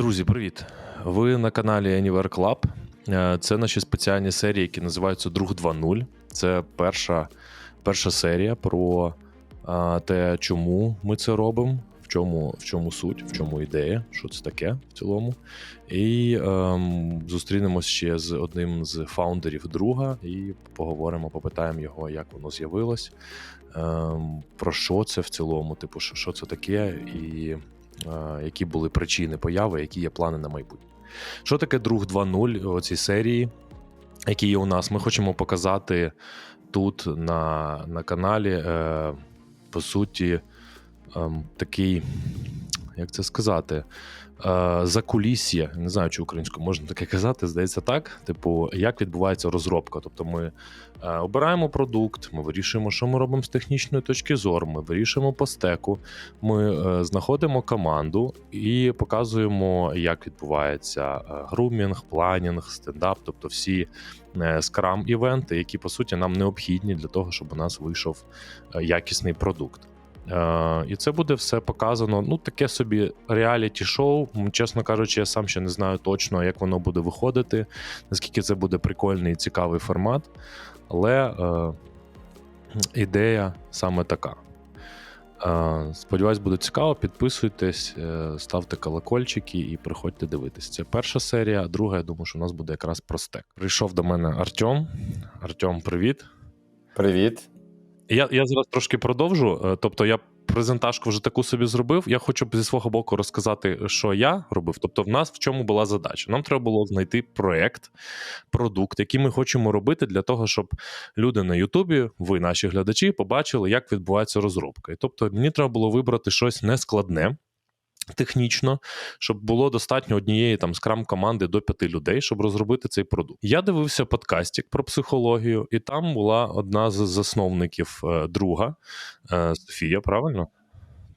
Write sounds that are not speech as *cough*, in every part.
Друзі, привіт! Ви на каналі Anywhere Club. Е, Це наші спеціальні серії, які називаються Друг 2.0. Це перша, перша серія про те, чому ми це робимо, в чому, в чому суть, в чому ідея, що це таке в цілому. І ем, зустрінемось ще з одним з фаундерів друга і поговоримо, попитаємо його, як воно з'явилось, ем, про що це в цілому, типу, що, що це таке, і е, які були причини появи, які є плани на майбутнє. Що таке друг 2.0 у цій серії, які є у нас? Ми хочемо показати тут на, на каналі, е, по суті, ем, такий, як це сказати, е, закулісся, не знаю, чи українською можна таке казати, здається так. Типу, як відбувається розробка. Тобто ми е, обираємо продукт, ми вирішуємо, що ми робимо з технічної точки зору, ми вирішуємо по стеку, ми е, знаходимо команду і показуємо, як відбувається грумінг, планінг, стендап, тобто всі скрам івенти, які по суті нам необхідні для того, щоб у нас вийшов якісний продукт. Е, І це буде все показано. Ну, таке собі реаліті-шоу. Чесно кажучи, я сам ще не знаю точно, як воно буде виходити, наскільки це буде прикольний і цікавий формат. Але е, ідея саме така. Е, Сподіваюсь, буде цікаво. Підписуйтесь, е, ставте колокольчики і приходьте дивитись. Це перша серія, а друга, я думаю, що у нас буде якраз про стек. Прийшов до мене Артем. Артем, привіт. Привіт. Я, я зараз трошки продовжу. Е, Тобто, я презентажку вже таку собі зробив. Я хочу зі свого боку розказати, що я робив. Тобто, в нас в чому була задача? Нам треба було знайти проект, продукт, який ми хочемо робити для того, щоб люди на Ютубі, ви, наші глядачі, побачили, як відбувається розробка. І тобто, мені треба було вибрати щось нескладне. Технічно, щоб було достатньо однієї там скрам команди до п'яти людей, щоб розробити цей продукт. Я дивився подкастик про психологію, і там була одна з засновників е, друга е, Софія, правильно?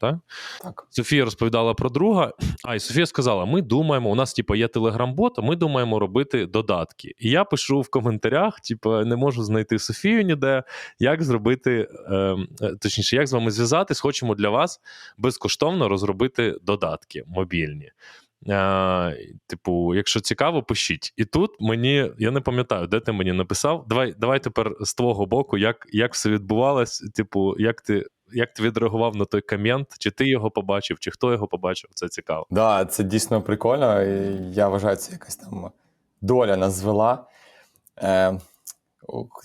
Так? Так. Софія розповідала про друга. А і Софія сказала: ми думаємо, у нас типу, є телеграм-бот, а ми думаємо робити додатки. І я пишу в коментарях: типу, не можу знайти Софію ніде, як зробити, е, е, точніше, як з вами зв'язатись, хочемо для вас безкоштовно розробити додатки мобільні. Е, типу, якщо цікаво, пишіть. І тут мені, я не пам'ятаю, де ти мені написав. Давай давай тепер з твого боку, як як все відбувалось, типу, як ти як ти відреагував на той комент, чи ти його побачив, чи хто його побачив, це цікаво. Да, це дійсно прикольно. Я вважаю, це якась там доля нас звела. Е,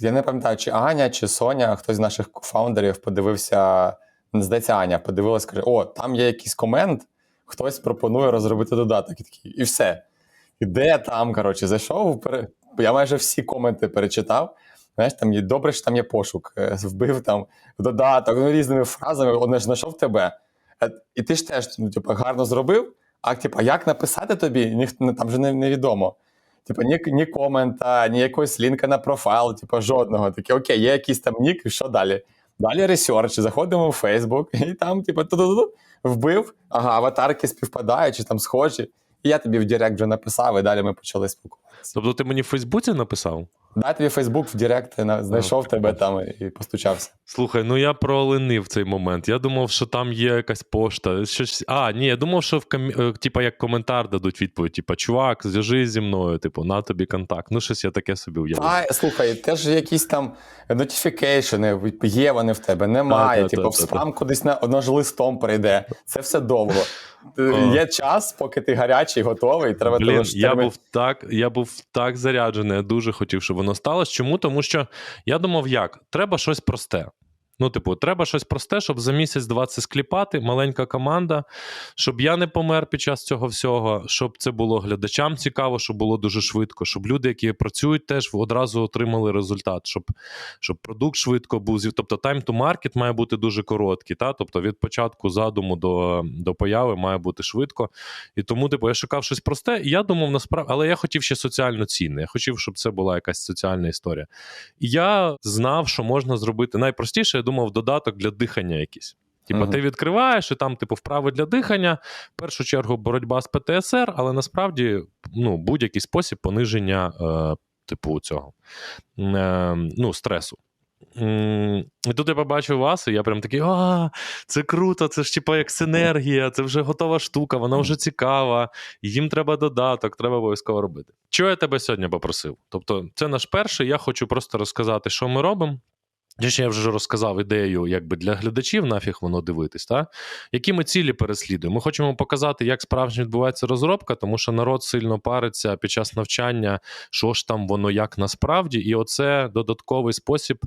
я не пам'ятаю, чи Аня, чи Соня, хтось з наших фаундерів подивився. Здається, Аня подивилась, каже: О, там є якийсь комент, хтось пропонує розробити додаток. І такий, і все. І де там, коротше, зайшов, я майже всі коменти перечитав. Знаєш, там є добре, що там є пошук, е, вбив там додаток, ну, різними фразами, одне ж знайшов тебе. Е, І ти ж теж ну, типу, гарно зробив, а типу, як написати тобі, ніхто там вже не, невідомо. Типу, ні, ні комента, ні якогось лінка на профайл, типу, жодного. Таке, окей, є якийсь там нік, і що далі? Далі ресерч, заходимо в Facebook, *laughs* і там, типу, ту-ту-ту, вбив, ага, аватарки співпадають, чи там схожі. І я тобі в Директ вже написав, і далі ми почали спілкуватися. Тобто ти мені в Фейсбуці написав? Дай тобі Фейсбук в Директ знайшов а, тебе там і постучався. Слухай, ну я прооленив цей момент. Я думав, що там є якась пошта. Щось... А, ні, я думав, що в ком... типа як коментар дадуть відповідь: типа, чувак, зв'яжись зі мною, типу, на тобі контакт. Ну, щось я таке собі уявив. А, слухай, теж якісь там нотифікейшени, є вони в тебе, немає. А, типу, в спам кудись на одно ж листом прийде. Це все довго. Є час, поки ти гарячий, готовий. Треба Блін, я був так, я був так заряджений, я дуже хотів, щоб воно сталося. Чому? Тому що я думав, як треба щось просте. Ну, типу, треба щось просте, щоб за місяць-два це скліпати, маленька команда, щоб я не помер під час цього всього, щоб це було глядачам цікаво, щоб було дуже швидко, щоб люди, які працюють, теж одразу отримали результат, щоб щоб продукт швидко був. Тобто time to market має бути дуже короткий. Та? Тобто від початку задуму до до появи має бути швидко. І тому, типу, я шукав щось просте, і я думав, насправді, але я хотів ще соціально цінне. Я хотів, щоб це була якась соціальна історія. І я знав, що можна зробити найпростіше думав, додаток для дихання якийсь. Типа, uh-huh. ти відкриваєш і там, типу, вправи для дихання. В першу чергу боротьба з ПТСР, але насправді ну, будь-який спосіб пониження, е, типу, цього е, ну, стресу. і тут я побачив вас, і я прям такий: а, це круто, це ж типа як синергія, це вже готова штука, вона вже цікава, їм треба додаток, треба обов'язково робити. Чого я тебе сьогодні попросив? Тобто, це наш перший. Я хочу просто розказати, що ми робимо. Точніше, я вже розказав ідею якби для глядачів, нафіг воно дивитись, та? які ми цілі переслідуємо. Ми хочемо показати, як справжньо відбувається розробка, тому що народ сильно париться під час навчання, що ж там воно як насправді, і оце додатковий спосіб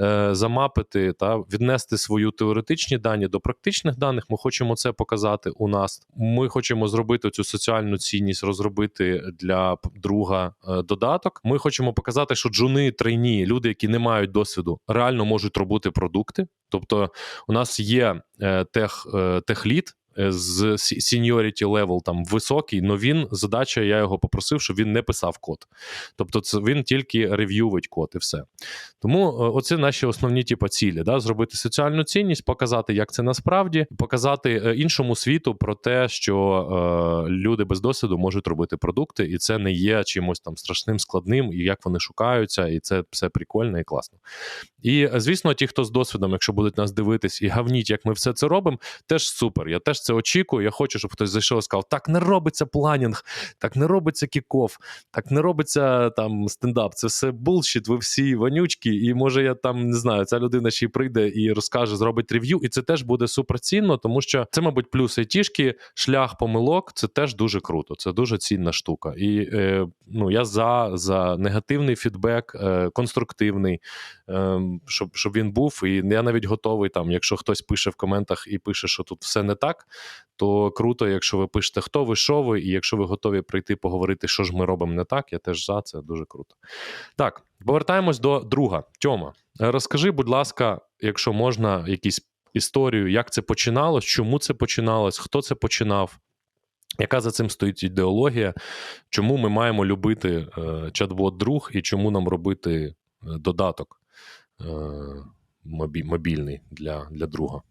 е, замапити та віднести свою теоретичні дані до практичних даних. Ми хочемо це показати у нас. Ми хочемо зробити цю соціальну цінність, розробити для друга е, додаток. Ми хочемо показати, що джуни, трейні, люди, які не мають досвіду, реально можуть робити продукти. Тобто, у нас є е, тех, е, техлід. е, З seniority level там високий, але він задача, я його попросив, щоб він не писав код. Тобто, це він тільки рев'ювить код і все. Тому е, оце наші основні типу, цілі: да? зробити соціальну цінність, показати, як це насправді, показати е, іншому світу про те, що е, люди без досвіду можуть робити продукти, і це не є чимось там страшним, складним, і як вони шукаються, і це все прикольно і класно. І е, звісно, ті, хто з досвідом, якщо будуть нас дивитись і гавніть, як ми все це робимо, теж супер. Я теж це очікую. Я хочу, щоб хтось зайшов і сказав: так не робиться планінг, так не робиться кіков, так не робиться там стендап. Це все булшіт, ви всі вонючки. І може я там не знаю, ця людина ще й прийде і розкаже, зробить рев'ю, і це теж буде суперцінно, тому що це, мабуть, плюс айтішки, шлях помилок. Це теж дуже круто. Це дуже цінна штука. І е, ну я за, за негативний фідбек, е, конструктивний. Е, щоб, щоб він був, і я навіть готовий там, якщо хтось пише в коментах і пише, що тут все не так, то круто, якщо ви пишете, хто ви, що ви, і якщо ви готові прийти поговорити, що ж ми робимо не так, я теж за це дуже круто. Так, повертаємось до друга. Тьома, е, розкажи, будь ласка, якщо можна, якісь історію, як це починалось, чому це починалось, хто це починав. Яка за цим стоїть ідеологія? Чому ми маємо любити е, чат-бот друг і чому нам робити е, додаток мобільний для, для друга?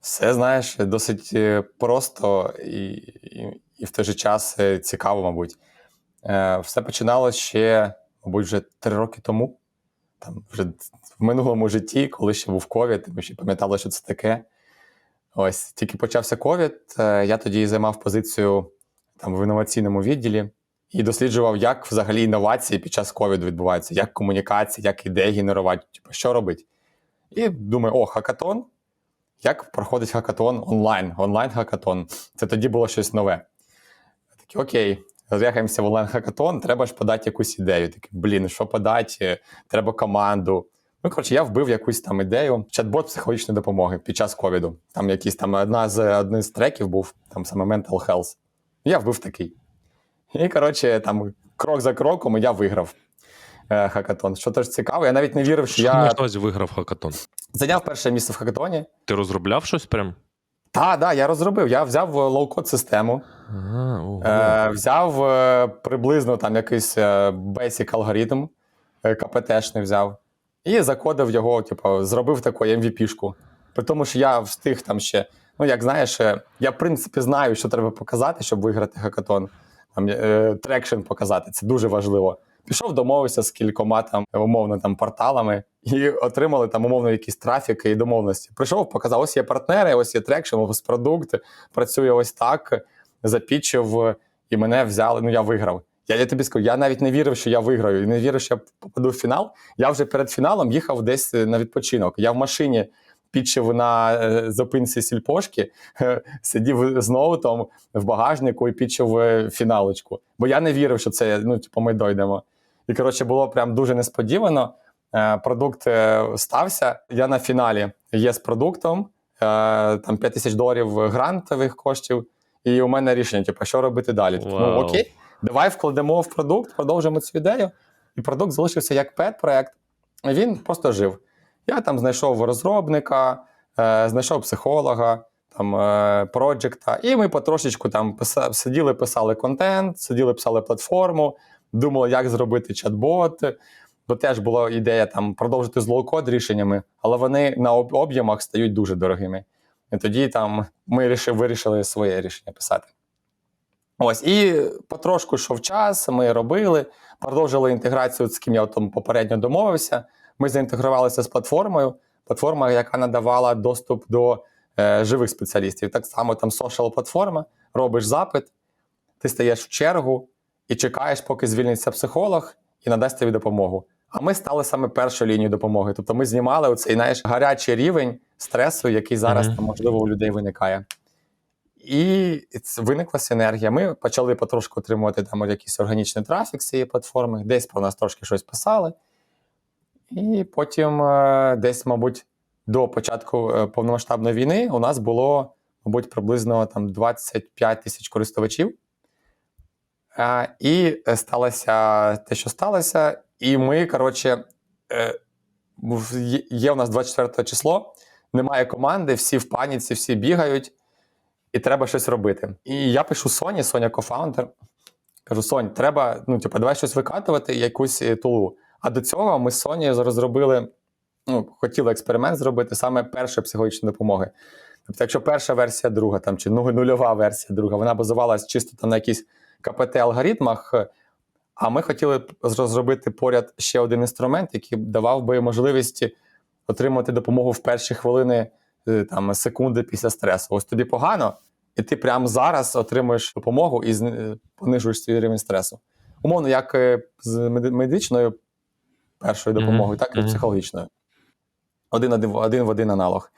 Все знаєш, досить е, просто і, і, і в той же час е, цікаво, мабуть. Е, Все починалося ще, мабуть, вже три роки тому. Там вже в минулому житті, коли ще був ковід, ми ще пам'ятали, що це таке. Ось тільки почався ковід. е, Я тоді займав позицію там в інноваційному відділі і досліджував, як взагалі інновації під час ковіду відбуваються, як комунікація, як ідеї генерувати, типу, що робити. І думаю, о, хакатон. Як проходить хакатон онлайн? Онлайн-хакатон. Це тоді було щось нове. Такі, окей, з'їхаємося в онлайн-хакатон, треба ж подати якусь ідею. Такий, блін, що подати? Треба команду. Ну, коротше, я вбив якусь там ідею. Чат-бот психологічної допомоги під час ковіду. Там якийсь там одна з один з треків був, там саме Mental Health. Я вбив такий. І, коротше, там крок за кроком я виграв е, хакатон. Що теж цікаво, я навіть не вірив, що Що я хтось виграв хакатон? зайняв перше місце в хакатоні. Ти розробляв щось прям? Так, да, я розробив. Я взяв лоу-код систему, А, ого. е, взяв е, приблизно там якийсь е, basic алгоритм, е, КПТшний взяв, і закодив його, типу, зробив таку MVP-шку. При тому, що я встиг там ще, ну як знаєш, е, я в принципі знаю, що треба показати, щоб виграти хакатон. Там е, трекшн показати, це дуже важливо. Пішов, домовився з кількома там умовно там порталами і отримали там умовно якісь трафіки і домовленості. Прийшов, показав: ось є партнери, ось є трекшн, ось продукт, працює ось так. Запічив, і мене взяли. Ну я виграв. Я, я тобі скажу, я навіть не вірив, що я виграю, і не вірив, що я попаду в фінал. Я вже перед фіналом їхав десь на відпочинок. Я в машині підчив на е, зупинці сільпошки, е, сидів з ноутом в багажнику і підчив е, фіналочку. Бо я не вірив, що це ну, типу, ми дойдемо. І коротше, було прям дуже несподівано. Продукт стався. Я на фіналі є з продуктом, там 5 тисяч доларів грантових коштів. І у мене рішення: типу, що робити далі? Типу, ну окей, давай вкладемо в продукт, продовжимо цю ідею. І продукт залишився як пет-проект. Він просто жив. Я там знайшов розробника, е, знайшов психолога, там е, проджекта, і ми потрошечку там писа- сиділи, писали контент, сиділи, писали платформу, думали, як зробити чат-бот. Бо теж була ідея там продовжити з лоу-код рішеннями, але вони на об'ємах стають дуже дорогими. І тоді там ми ріши- вирішили своє рішення писати. Ось, і потрошку йшов час, ми робили, продовжили інтеграцію, з ким я там попередньо домовився. Ми заінтегрувалися з платформою, платформа, яка надавала доступ до е, живих спеціалістів. Так само там social платформа, робиш запит, ти стаєш в чергу і чекаєш, поки звільниться психолог і надасть тобі допомогу. А ми стали саме першою лінією допомоги. Тобто ми знімали оцей знаєш, гарячий рівень стресу, який зараз Мгм. там, можливо у людей виникає. І виникла синергія. Ми почали потрошку отримувати там якийсь органічний трафік з цієї платформи, десь про нас трошки щось писали. І потім, е, десь, мабуть, до початку е, повномасштабної війни у нас було, мабуть, приблизно там 25 тисяч користувачів. Е, І сталося те, що сталося. І ми, коротше, є- у нас 24 число, немає команди, всі в паніці, всі бігають, і треба щось робити. І я пишу Соні, Соня кофаундер. Кажу: Сонь, треба, ну, типу, давай щось викатувати, якусь тулу. А до цього ми з Сонією розробили, ну, хотіли експеримент зробити саме першої психологічної допомоги. Тобто, якщо перша версія друга, там, чи ну, нульова версія друга, вона базувалась чисто там на якісь КПТ-алгоритмах, а ми хотіли розробити поряд ще один інструмент, який давав би можливість отримати допомогу в перші хвилини, е, там, секунди після стресу. Ось тобі погано, і ти прямо зараз отримуєш допомогу і зни- понижуєш свій рівень стресу. Умовно, як е, з медичною першою допомогою, так і мгм. психологічною. Один, один, один в один аналог.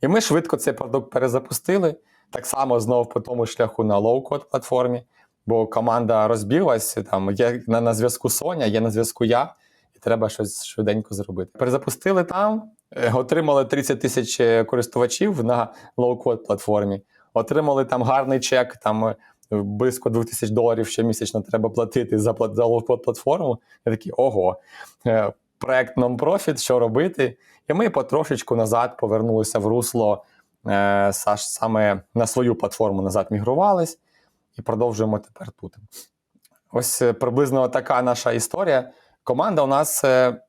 І ми швидко цей продукт перезапустили. Так само знову по тому шляху на лоу-код платформі, бо команда розбіглася, там є на, на зв'язку Соня, є на зв'язку я, і треба щось швиденько зробити. Перезапустили там, е, отримали 30 тисяч е, користувачів на лоу-код платформі, отримали там гарний чек, там е, близько 2000 доларів щомісячно треба платити за, плат- за платформу. Я такий, ого, е, проект non-profit, що робити? І ми потрошечку назад повернулися в русло е, саме на свою платформу назад мігрувались і продовжуємо тепер тут. Ось е, приблизно така наша історія. Команда у нас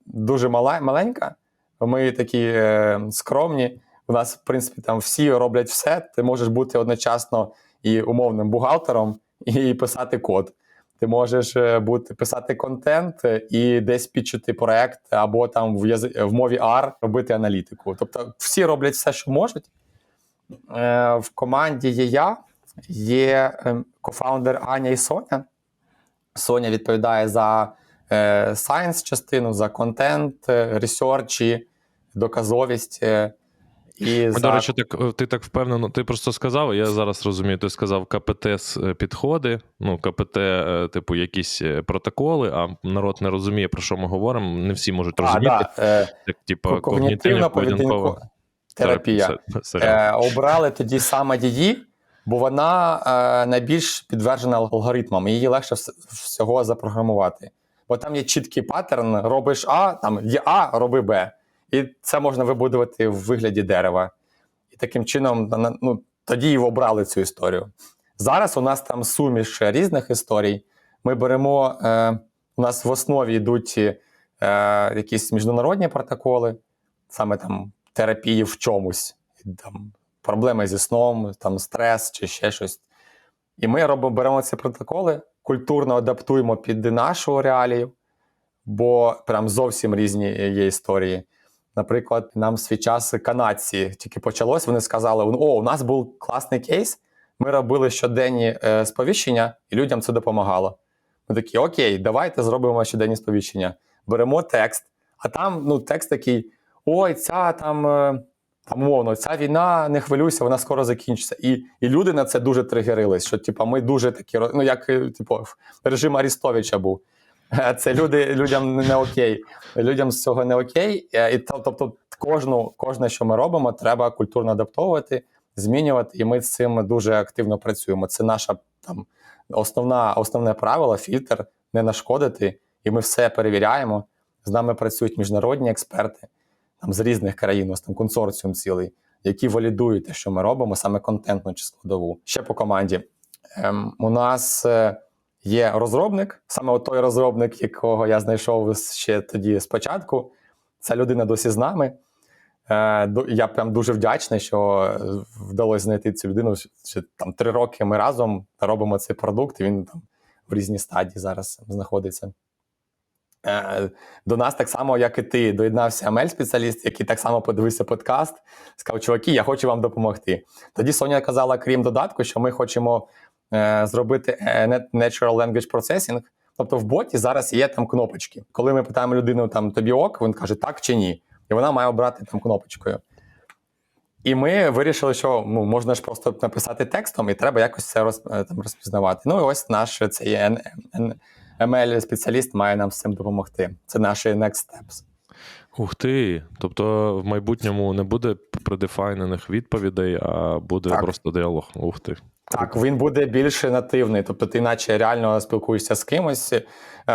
дуже мала, маленька. Ми такі е, скромні. У нас, в принципі, там всі роблять все. Ти можеш бути одночасно і умовним бухгалтером, і писати код. Ти можеш е, бути писати контент е, і десь підчити проект, або там в, язи- в мові R робити аналітику. Тобто всі роблять все, що можуть. Е, В команді є я, є ем, кофаундер Аня і Соня. Соня відповідає за е, частину, за контент, ресерчі, доказовість. І Ми, за... до речі, так е, ти так впевнено, ти просто сказав, я зараз розумію, ти сказав КПТ е, підходи, ну, КПТ, е, типу, якісь протоколи, а народ не розуміє, про що ми говоримо. Не всі можуть а, розуміти, да, е, як типу когнітивно-поведінкова поведінкова терапія. Е, обрали тоді саме її, бо вона е, найбільш підтверджена алгоритмам, її легше всього запрограмувати. Бо там є чіткий паттерн: робиш А, там є А, роби Б. І це можна вибудувати в вигляді дерева. І таким чином, ну, тоді і обрали цю історію. Зараз у нас там суміш різних історій. Ми беремо, е, у нас в основі йдуть е, якісь міжнародні протоколи, саме там терапії в чомусь, там, проблеми зі сном, там, стрес чи ще щось. І ми робимо, беремо ці протоколи, культурно адаптуємо під нашу реалію, бо прям зовсім різні є історії. Наприклад, нам свій час канадці тільки почалось, вони сказали: о, у нас був класний кейс. Ми робили щоденні е, сповіщення, і людям це допомагало. Ми такі, окей, давайте зробимо щоденні сповіщення. Беремо текст, а там ну, текст такий: ой, ця там, е, там умовно, ця війна, не хвилюйся, вона скоро закінчиться. І, і люди на це дуже тригерились, що типу, ми дуже такі, ну як е, типу, режим Арістовича був. *laughs* Це люди, людям не окей. Людям з цього не окей. Е, І тобто, кожну, кожне, що ми робимо, треба культурно адаптовувати, змінювати, і ми з цим дуже активно працюємо. Це наша там основна, основне правило, фільтр не нашкодити, і ми все перевіряємо. З нами працюють міжнародні експерти там, з різних країн, нас там консорціум цілий, які валідують те, що ми робимо, саме контентну чи складову. Ще по команді. Ем, у нас е, є розробник, саме той розробник, якого я знайшов ще тоді спочатку. Ця людина досі з нами. Е, я прям дуже вдячний, що е, вдалося знайти цю людину. Ще там три роки ми разом робимо цей продукт, і він там в різній стадії зараз знаходиться. Е, До нас так само, як і ти, доєднався ML-спеціаліст, який так само подивився подкаст, сказав, чуваки, я хочу вам допомогти. Тоді Соня казала, крім додатку, що ми хочемо зробити е, Natural Language Processing. Тобто в боті зараз є там кнопочки. Коли ми питаємо людину, там тобі ок, він каже так чи ні. І вона має обрати там кнопочкою. І ми вирішили, що ну, можна ж просто написати текстом, і треба якось це роз, е, там, розпізнавати. Ну і ось наш цей ML-спеціаліст має нам з цим допомогти. Це наші next steps. Ух ти. Тобто в майбутньому не буде предефайнених відповідей, а буде Так. просто діалог. Ух ти. Так, він буде більш нативний, тобто ти наче реально спілкуєшся з кимось. Е,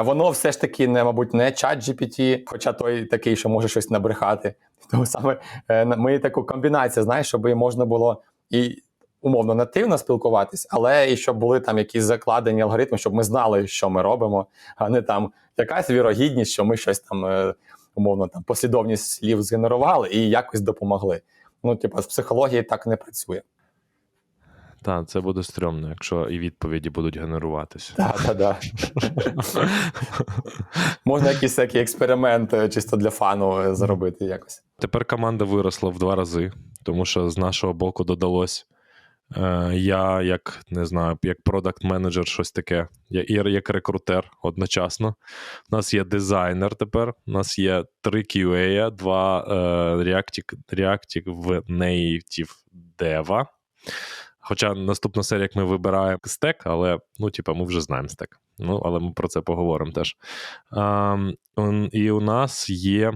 Воно все ж таки не, мабуть, не чат GPT, хоча той такий, що може щось набрехати. *laughs* Тому саме е, ми таку комбінацію, знаєш, щоб можна було і умовно нативно спілкуватись, але і щоб були там якісь закладені алгоритми, щоб ми знали, що ми робимо, а не там якась вірогідність, що ми щось там е, умовно там послідовність слів згенерували і якось допомогли. Ну, типу, з психології так не працює. Так, це буде стрьомно, якщо і відповіді будуть генеруватися. Так, так, так. Можна якийсь такий експеримент е, чисто для фану е, зробити якось. Тепер команда виросла в два рази, тому що з нашого боку додалось. Е, я, як не знаю, як продакт-менеджер, щось таке, я і як рекрутер одночасно. У нас є дизайнер тепер, у нас є три QA, два Reactive в Native Dev. Хоча наступна серія, як ми вибираємо стек, але ну, типа, ми вже знаємо стек. Ну, але ми про це поговоримо теж. Ем, і у нас є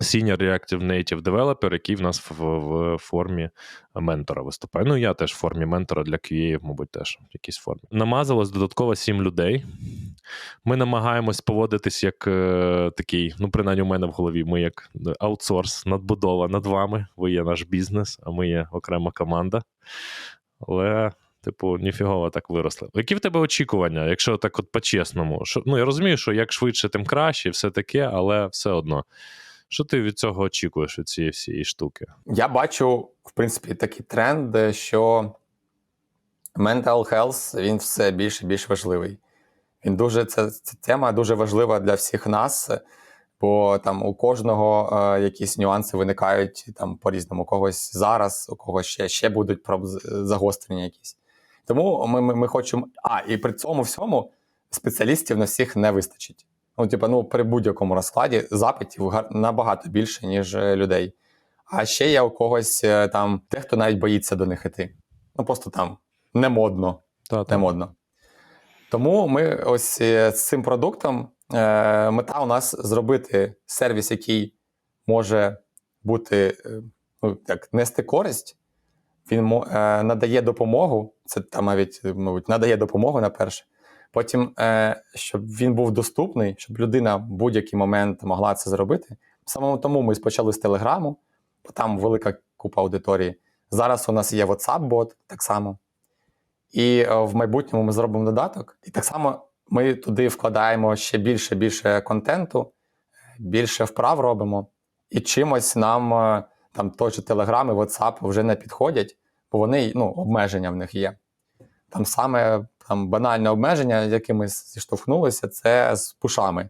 Senior Reactive Native Developer, який в нас в, в формі ментора виступає. Ну, я теж в формі ментора для QA, мабуть, теж в якійсь формі. Намазалось додатково сім людей. Ми намагаємось поводитись як е, такий, ну, принаймні, у мене в голові, ми як аутсорс, надбудова над вами. Ви є наш бізнес, а ми є окрема команда. Але. Типу, ніфігово так виросли. Які в тебе очікування, якщо так от по-чесному? Що, ну, я розумію, що як швидше, тим краще, все таке, але все одно. Що ти від цього очікуєш від цієї всієї штуки? Я бачу, в принципі, такий тренд, що mental health він все більш і більш важливий. Він дуже, ця, ця тема дуже важлива для всіх нас, бо там у кожного е, якісь нюанси виникають там по-різному. У когось зараз, у когось ще, ще будуть загострення якісь. Тому ми, ми, ми хочемо. А, і при цьому всьому спеціалістів на всіх не вистачить. Ну, типу, ну, при будь-якому розкладі запитів набагато більше, ніж е, людей. А ще є у когось е, там дехто навіть боїться до них іти. Ну просто там не модно, Та, не модно. Тому ми ось е, з цим продуктом е, мета у нас зробити сервіс, який може бути ну, як нести користь. Він е, надає допомогу. Це там навіть, мабуть, надає допомогу на перше. Потім, е, щоб він був доступний, щоб людина в будь-який момент могла це зробити. Саме тому ми почали з Телеграму, бо там велика купа аудиторії. Зараз у нас є WhatsApp-бот так само. І е, в майбутньому ми зробимо додаток. І так само ми туди вкладаємо ще більше більше контенту, більше вправ робимо. І чимось нам е, там той же Telegram і WhatsApp вже не підходять, бо вони ну, обмеження в них є. Там саме там, банальне обмеження, яким ми зіштовхнулися, це з пушами.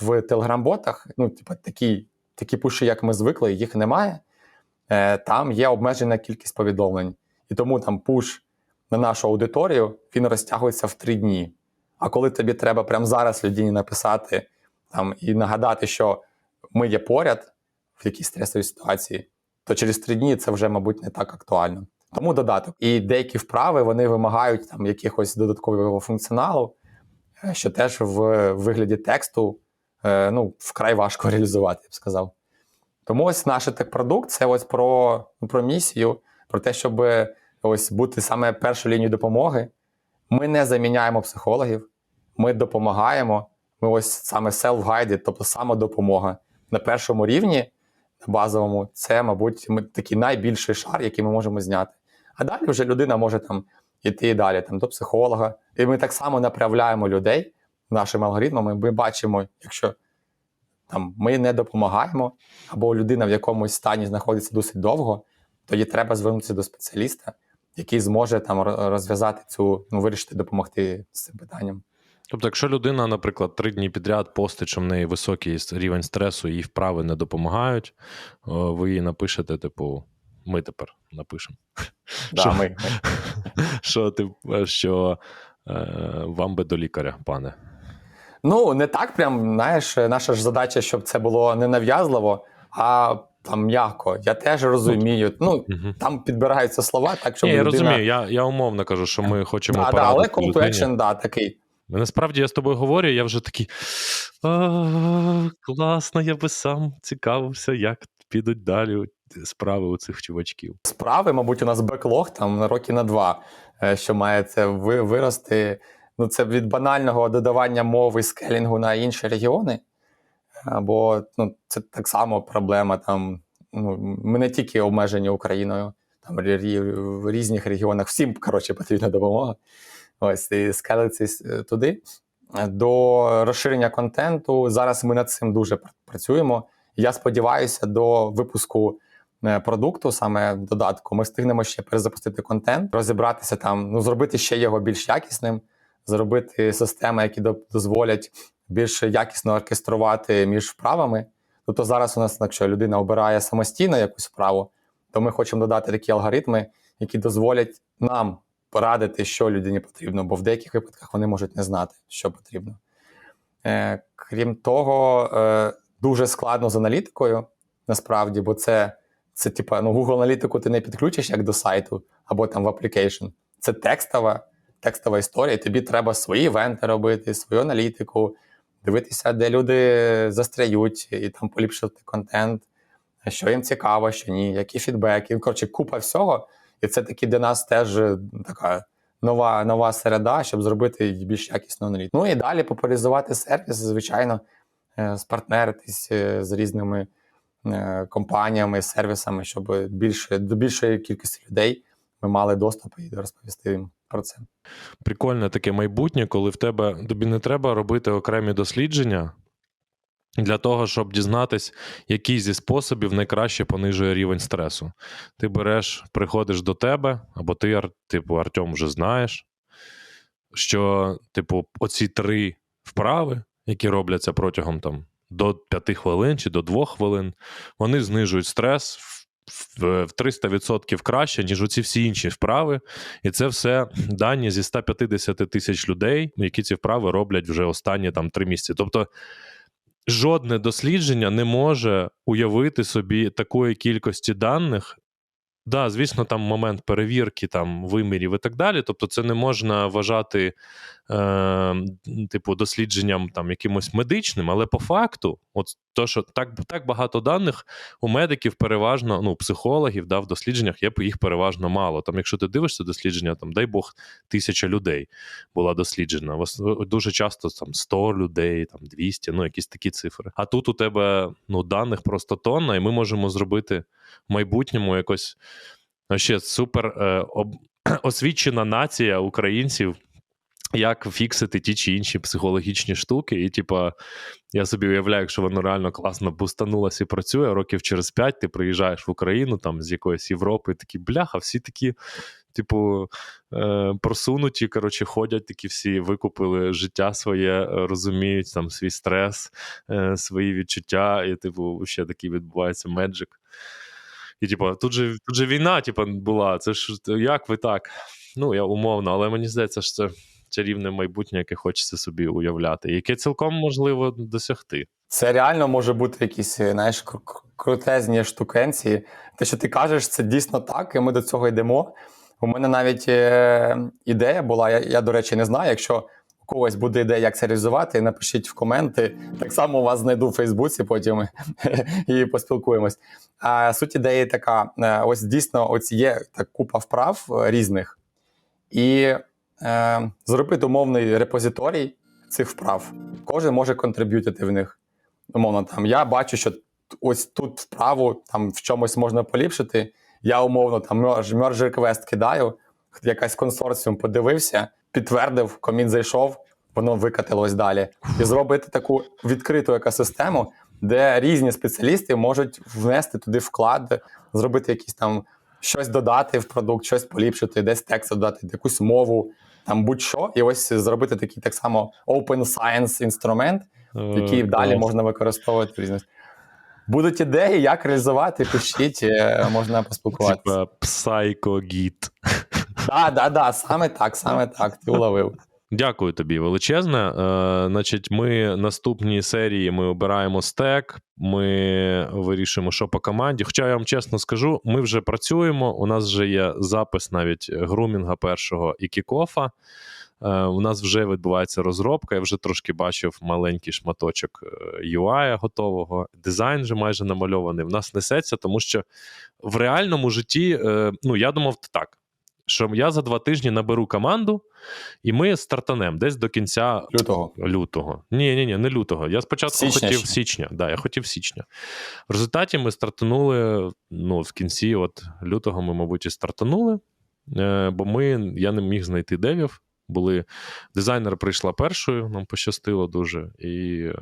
В Telegram-ботах, ну, типу, такі, такі пуші, як ми звикли, їх немає. Е, там є обмежена кількість повідомлень. І тому там пуш на нашу аудиторію він розтягується в три дні. А коли тобі треба прямо зараз людині написати там, і нагадати, що ми є поряд в якійсь стресовій ситуації, то через три дні це вже, мабуть, не так актуально. Тому додаток. І деякі вправи вони вимагають там якихось додаткового функціоналу, е, що теж в вигляді тексту е, ну, вкрай важко *laughs* реалізувати, я б сказав. Тому ось наш тек-продукт це ось про, ну, про місію, про те, щоб ось бути саме першою лінією допомоги. Ми не заміняємо психологів, ми допомагаємо. Ми ось саме self-guided, тобто самодопомога на першому рівні, на базовому, це, мабуть, ми- такий найбільший шар, який ми можемо зняти. А далі вже людина може там іти далі там, до психолога. І ми так само направляємо людей нашими алгоритмами. Ми бачимо, якщо там ми не допомагаємо, або людина в якомусь стані знаходиться досить довго, тоді треба звернутися до спеціаліста, який зможе там розв'язати цю, ну, вирішити, допомогти з цим питанням. Тобто, якщо людина, наприклад, три дні підряд постить, що в неї високий рівень стресу, їй вправи не допомагають, ви їй напишете, типу, ми тепер напишемо. *laughs* Да, *laughs* Що? ми. Що, тип, що е, вам би до лікаря, пане. Ну, не так прям, знаєш, наша ж задача, щоб це було не нав'язливо, а там м'яко. Я теж розумію. Ну, Угу. там підбираються слова, так щоб Ні, я розумію, я, я умовно кажу, що ми хочемо Да, да, але call to action, да, такий. Насправді я з тобою говорю, я вже такий. «А, Класно, я би сам цікавився, як підуть далі справи у цих чувачків. справи, мабуть, у нас беклог там на роки на два, е, що має це вирости. Ну, це від банального додавання мови скелінгу на інші регіони. Або ну, це так само проблема. Там, ну, ми не тільки обмежені Україною, там в різних регіонах всім коротше, потрібна допомога. Ось і скелитись е, туди. До розширення контенту. Зараз ми над цим дуже працюємо. Я сподіваюся, до випуску е, продукту, саме додатку, ми встигнемо ще перезапустити контент, розібратися там, ну зробити ще його більш якісним, зробити системи, які дозволять більш якісно оркеструвати між вправами. Тобто зараз у нас, якщо людина обирає самостійно якусь вправу, то ми хочемо додати такі алгоритми, які дозволять нам порадити, що людині потрібно, бо в деяких випадках вони можуть не знати, що потрібно. Е, крім того, е, дуже складно з аналітикою, насправді, бо це, це типа, ну, Google аналітику ти не підключиш як до сайту або там в application. Це текстова, текстова історія, тобі треба свої івенти робити, свою аналітику, дивитися, де люди застряють, і там поліпшити контент, що їм цікаво, що ні, які фідбеки. Ну, Коротше, купа всього. І це таки для нас теж е, така нова, нова середа, щоб зробити більш якісну аналітику. Ну і далі популяризувати сервіс, звичайно, спартнеритись е, з різними е, компаніями, сервісами, щоб більше, до більшої кількості людей ми мали доступ і розповісти їм про це. Прикольне таке майбутнє, коли в тебе тобі не треба робити окремі дослідження для того, щоб дізнатись, який зі способів найкраще понижує рівень стресу. Ти береш, приходиш до тебе, або ти, типу, Артем, вже знаєш, що, типу, оці три вправи, які робляться протягом там до 5 хвилин чи до 2 хвилин, вони знижують стрес в, в, в 300% краще, ніж оці всі інші вправи. І це все дані зі 150 тисяч людей, які ці вправи роблять вже останні там три місяці. Тобто жодне дослідження не може уявити собі такої кількості даних. Да, звісно, там момент перевірки, там вимірів і так далі. Тобто, це не можна вважати, е, типу, дослідженням там якимось медичним, але по факту, от то, що так, так багато даних у медиків переважно, ну, психологів, да, в дослідженнях є їх переважно мало. Там, якщо ти дивишся дослідження, там, дай Бог, тисяча людей була досліджена. Дуже часто там 100 людей, там 200, ну, якісь такі цифри. А тут у тебе ну, даних просто тонна, і ми можемо зробити в майбутньому якось ще супер е, об, *clears throat* освічена нація українців. Як фіксити ті чи інші психологічні штуки, і типа, я собі уявляю, якщо воно реально класно бустанулося і працює, років через п'ять ти приїжджаєш в Україну там з якоїсь Європи, такі бляха, всі такі, типу, е, просунуті, коротше, ходять, такі всі викупили життя своє, розуміють там свій стрес, е, свої відчуття, і, типу, ще такий відбувається меджик. І, типу, тут же, тут же війна, типу, була. Це ж як ви так? Ну, я умовно, але мені здається, що це чарівне майбутнє, яке хочеться собі уявляти, яке цілком можливо досягти. Це реально може бути якісь, знаєш, кру- кру- крутезні штукенці. Те, що ти кажеш, це дійсно так, і ми до цього йдемо. У мене навіть е, ідея була, я, я, до речі, не знаю, якщо у когось буде ідея, як це реалізувати, напишіть в коменти. Так само вас знайду в Фейсбуці потім *laughs* і поспілкуємось. Суть ідеї така: е, ось дійсно ось є так, купа вправ е, різних, і е, зробити умовний репозиторій цих вправ. Кожен може контриб'ютити в них. Умовно, там я бачу, що ось тут вправу там в чомусь можна поліпшити. Я умовно там merge request кидаю, якась консорціум подивився, підтвердив, коміт зайшов, воно викатилось далі. І зробити таку відкриту екосистему, де різні спеціалісти можуть внести туди вклад, зробити якісь там щось додати в продукт, щось поліпшити, десь текст додати, якусь мову там будь-що, і ось зробити такий так само open science інструмент, який Е, далі можна використовувати в різних. Будуть ідеї, як реалізувати, пишіть, е, можна поспілкуватися. Типа псайкогіт. Так, так, так, саме так, саме так, ти уловив. Дякую тобі величезне. Е, значить, ми наступні серії ми обираємо стек, ми вирішуємо, що по команді. Хоча я вам чесно скажу, ми вже працюємо. У нас вже є запис навіть грумінга першого і кікофа. Е, у нас вже відбувається розробка. Я вже трошки бачив маленький шматочок е, UI готового. Дизайн вже майже намальований. В нас несеться, тому що в реальному житті, е, ну я думав так, що я за два тижні наберу команду, і ми стартанемо десь до кінця Лютого. лютого. Ні, ні, ні, не лютого. Я спочатку Січня хотів ще. січня. Да, я хотів січня. В результаті ми стартанули. Ну, в кінці от лютого ми, мабуть, і стартанули, е, бо ми, я не міг знайти девів. Були дизайнер прийшла першою, нам пощастило дуже. І, е,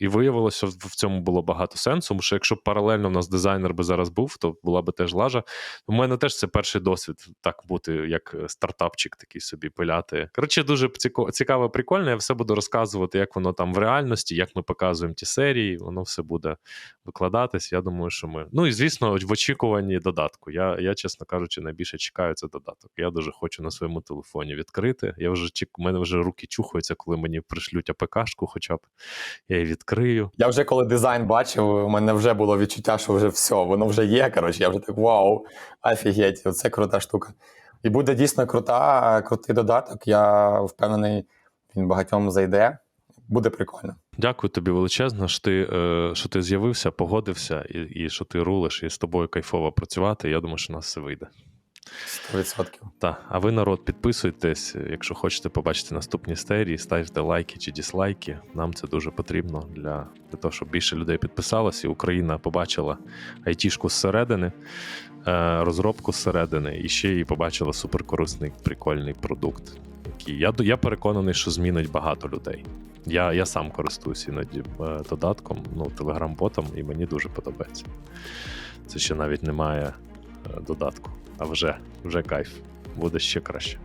і виявилося, в цьому було багато сенсу. Тому що якщо паралельно в нас дизайнер би зараз був, то була би теж лажа. У мене теж це перший досвід так бути, як стартапчик такий собі пиляти. Коротше, дуже цікаво, прикольно. Я все буду розказувати, як воно там в реальності, як ми показуємо ті серії. Воно все буде викладатись. Я думаю, що ми. Ну і звісно, в очікуванні додатку. Я, я чесно кажучи, найбільше чекаю це додаток. Я дуже хочу на своєму телефоні відкрити. Я вже чек... Мене вже руки чухаються, коли мені пришлють АПКшку, хоча б я її відкрию. Я вже коли дизайн бачив, у мене вже було відчуття, що вже все, воно вже є. Коротше, я вже так вау, офігеть, це крута штука. І буде дійсно крута, крутий додаток. Я впевнений, він багатьом зайде. Буде прикольно. Дякую тобі величезно, що ти, е, що ти з'явився, погодився, і, і що ти рулиш, і з тобою кайфово працювати. Я думаю, що у нас все вийде. 100%. Так, а ви, народ, підписуйтесь, якщо хочете побачити наступні серії, ставте лайки чи дізлайки. Нам це дуже потрібно для, для того, щоб більше людей підписалось, і Україна побачила айтішку зсередини, е, розробку зсередини, і ще й побачила суперкорисний, прикольний продукт. Який я, я переконаний, що змінить багато людей. Я, я сам користуюся іноді е, додатком, ну, телеграм-ботом, і мені дуже подобається. Це ще навіть немає додатку, а вже, вже кайф. Буде ще краще.